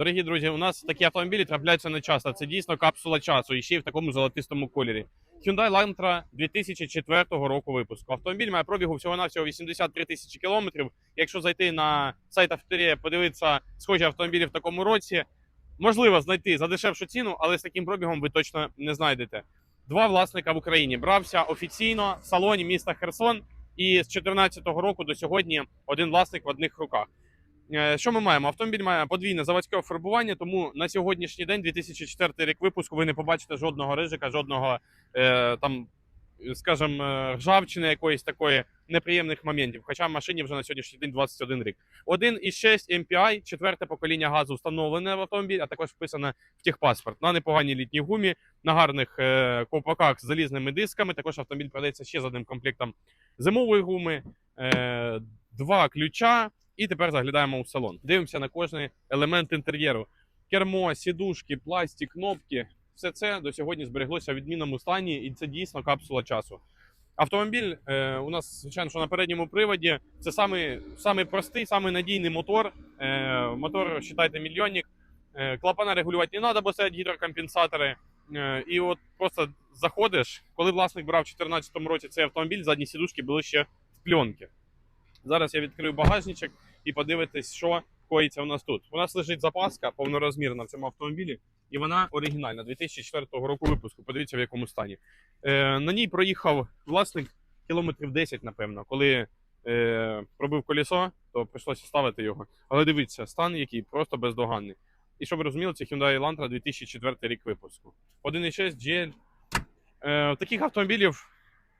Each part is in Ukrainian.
Дорогі друзі, у нас такі автомобілі трапляються не часто. Це дійсно капсула часу і ще й в такому золотистому кольорі. Hyundai Elantra 2004 року випуску. Автомобіль має пробігу всього навсього 83 тисячі кілометрів. Якщо зайти на сайт Авторія, подивитися схожі автомобілі в такому році, можливо знайти за дешевшу ціну, але з таким пробігом ви точно не знайдете. Два власника в Україні брався офіційно в салоні міста Херсон, і з 2014 року до сьогодні один власник в одних руках. Е, Що ми маємо? Автомобіль має подвійне заводське фарбування, тому на сьогоднішній день, 2004 рік випуску, ви не побачите жодного рижика, жодного е, там, скажімо, е, ржавчини якоїсь такої неприємних моментів. Хоча в машині вже на сьогоднішній день 21 рік. 1,6 MPI, четверте покоління газу встановлене в автомобіль, а також вписане в техпаспорт на непоганій літній гумі, на гарних ковпаках з залізними дисками. Також автомобіль продається ще з одним комплектом зимової гуми, два ключа. І тепер заглядаємо у салон. Дивимося на кожний елемент інтер'єру: кермо, сідушки, пластик, кнопки. Все це до сьогодні збереглося в відмінному стані, і це дійсно капсула часу. Автомобіль е, у нас, звичайно, що на передньому приводі це самий, самий простий, самий надійний мотор. Е, мотор, вважайте, мільйонник. Е, клапана регулювати не треба, бо це гідрокомпенсатори. Е, і от просто заходиш, коли власник брав у 2014 році цей автомобіль, задні сідушки були ще в пленки. Зараз я відкрию багажничок і подивитись, що коїться у нас тут. У нас лежить запаска повнорозмірна в цьому автомобілі, і вона оригінальна 2004 року випуску. Подивіться, в якому стані. Е, на ній проїхав власник кілометрів 10, напевно. Коли е, пробив колесо, то прийшлося ставити його. Але дивіться, стан який просто бездоганний. І щоб ви розуміли, це Hyundai Elantra 2004 рік випуску. 1.6 GL. Е, таких автомобілів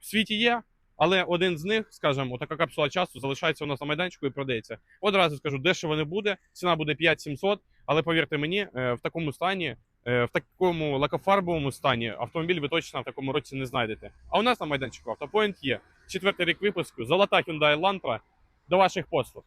в світі є. Але один з них, скажімо, така капсула часу залишається у нас на майданчику і продається. Одразу скажу, дешево не буде. Ціна буде 5700, але повірте мені, е, в такому стані, е, в такому лакофарбовому стані автомобіль ви точно в такому році не знайдете. А у нас на майданчику автопоінт є. Четвертий рік випуску, золота Hyundai Elantra до ваших послуг.